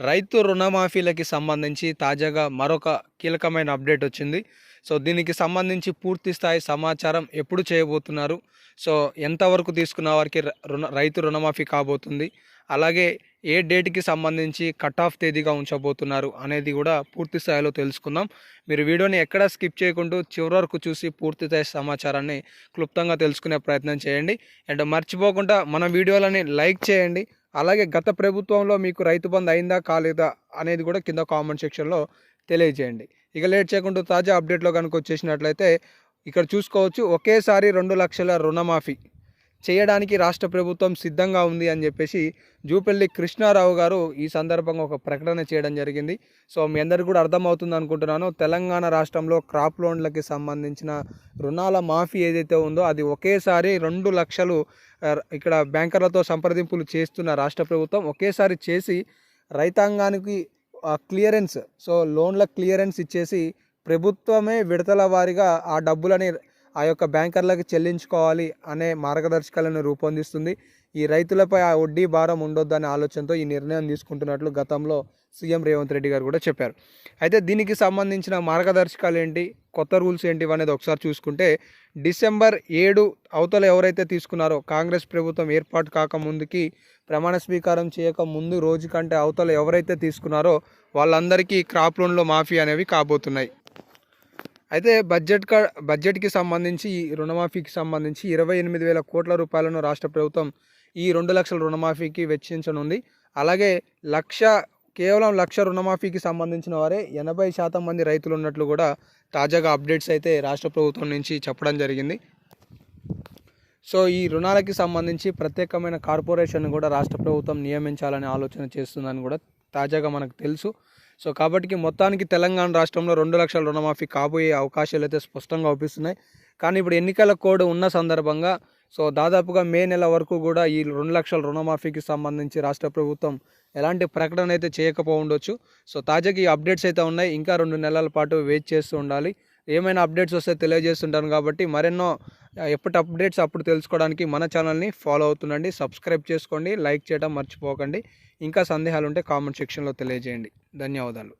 రైతు రుణమాఫీలకి సంబంధించి తాజాగా మరొక కీలకమైన అప్డేట్ వచ్చింది. సో దీనికి సంబంధించి పూర్తి స్థాయి సమాచారం ఎప్పుడు చేయబోతున్నారు? సో ఎంతవరకు తీసుకున్న వారికి రుణ రైతు రుణమాఫీ కాబోతుంది? అలాగే ఏ డేట్కి సంబంధించి కట్ ఆఫ్ తేదీగా ఉంచబోతున్నారు అనేది కూడా పూర్తి స్థాయిలో తెలుసుకుందాం. మీరు వీడియోని ఎక్కడ స్కిప్ చేయకుండా చివరి వరకు చూసి పూర్తి స్థాయి సమాచారాన్ని క్లుప్తంగా తెలుసుకునే ప్రయత్నం చేయండి. అండ్ మర్చిపోకుండా మన వీడియోలని లైక్ చేయండి. అలాగే గత ప్రభుత్వంలో మీకు రైతు బంధు అయిందా కాలేదా అనేది కూడా కింద కామెంట్ సెక్షన్లో తెలియజేయండి. ఇక లేట్ చేయకుండా తాజా అప్డేట్లో కనుక వచ్చేసినట్లయితే ఇక్కడ చూసుకోవచ్చు ఒకేసారి రెండు లక్షల రుణమాఫీ. చేయడానికి రాష్ట్ర ప్రభుత్వం సిద్ధంగా ఉంది అని చెప్పేసి జూపల్లి కృష్ణారావు గారు ఈ సందర్భంగా ఒక ప్రకటన చేయడం జరిగింది. సో మీ అందరికీ కూడా అర్థమవుతుంది అనుకుంటున్నాను. తెలంగాణ రాష్ట్రంలో క్రాప్ లోన్లకి సంబంధించిన రుణాల మాఫీ ఏదైతే ఉందో అది ఒకేసారి రెండు లక్షలు ఇక్కడ బ్యాంకర్లతో సంప్రదింపులు చేస్తున్న రాష్ట్ర ప్రభుత్వం ఒకేసారి చేసి రైతాంగానికి క్లియరెన్స్ సో లోన్ల క్లియరెన్స్ ఇచ్చేసి ప్రభుత్వమే విడతల వారీగా ఆ డబ్బులని ఆ యొక్క బ్యాంకర్లకు చెల్లించుకోవాలి అనే మార్గదర్శకాలను రూపొందిస్తుంది. ఈ రైతులపై ఆ వడ్డీ భారం ఉండొద్దు అనే ఆలోచనతో ఈ నిర్ణయం తీసుకుంటున్నట్లు గతంలో సీఎం రేవంత్ రెడ్డి గారు కూడా చెప్పారు. అయితే దీనికి సంబంధించిన మార్గదర్శకాలు ఏంటి కొత్త రూల్స్ ఏంటి అనేది ఒకసారి చూసుకుంటే డిసెంబర్ ఏడు అవతల ఎవరైతే తీసుకున్నారో కాంగ్రెస్ ప్రభుత్వం ఏర్పాటు కాకముందుకి ప్రమాణ స్వీకారం చేయక ముందు రోజు కంటే అవతల ఎవరైతే తీసుకున్నారో వాళ్ళందరికీ క్రాప్ లోన్లో మాఫీ అనేవి కాబోతున్నాయి. అయితే బడ్జెట్ బడ్జెట్కి సంబంధించి ఈ రుణమాఫీకి సంబంధించి ఇరవై ఎనిమిది వేల కోట్ల రూపాయలను రాష్ట్ర ప్రభుత్వం ఈ రెండు లక్షల రుణమాఫీకి వెచ్చించనుంది. అలాగే లక్ష కేవలం లక్ష రుణమాఫీకి సంబంధించిన వారే ఎనభై శాతం మంది రైతులు ఉన్నట్లు కూడా తాజాగా అప్డేట్స్ అయితే రాష్ట్ర ప్రభుత్వం నుంచి చెప్పడం జరిగింది. సో ఈ రుణాలకి సంబంధించి ప్రత్యేకమైన కార్పొరేషన్ కూడా రాష్ట్ర ప్రభుత్వం నియమించాలనే ఆలోచన చేస్తుందని కూడా తాజాగా మనకు తెలుసు. సో కాబట్టి మొత్తానికి తెలంగాణ రాష్ట్రంలో రెండు లక్షల రుణమాఫీ కాబోయే అవకాశాలు అయితే స్పష్టంగా అవుపిస్తున్నాయి కానీ ఇప్పుడు ఎన్నికల కోడ్ ఉన్న సందర్భంగా సో దాదాపుగా మే నెల వరకు కూడా ఈ రెండు లక్షల రుణమాఫీకి సంబంధించి రాష్ట్ర ప్రభుత్వం ఎలాంటి ప్రకటన అయితే చేయకపోవచ్చు సో తాజాగా ఈ అప్డేట్స్ అయితే ఉన్నాయి. ఇంకా రెండు నెలల పాటు వెయిట్ చేస్తూ ఉండాలి. ఏమైనా అప్డేట్స్ వస్తే తెలియజేస్తుంటాను కాబట్టి మరెన్నో ఎప్పటి అప్డేట్స్ అప్పుడు తెలుసుకోవడానికి మన ఛానల్ని ఫాలో అవుతుండండి. సబ్స్క్రైబ్ చేసుకోండి లైక్ చేయడం మర్చిపోకండి. ఇంకా సందేహాలు ఉంటే కామెంట్ సెక్షన్లో తెలియజేయండి. ధన్యవాదాలు.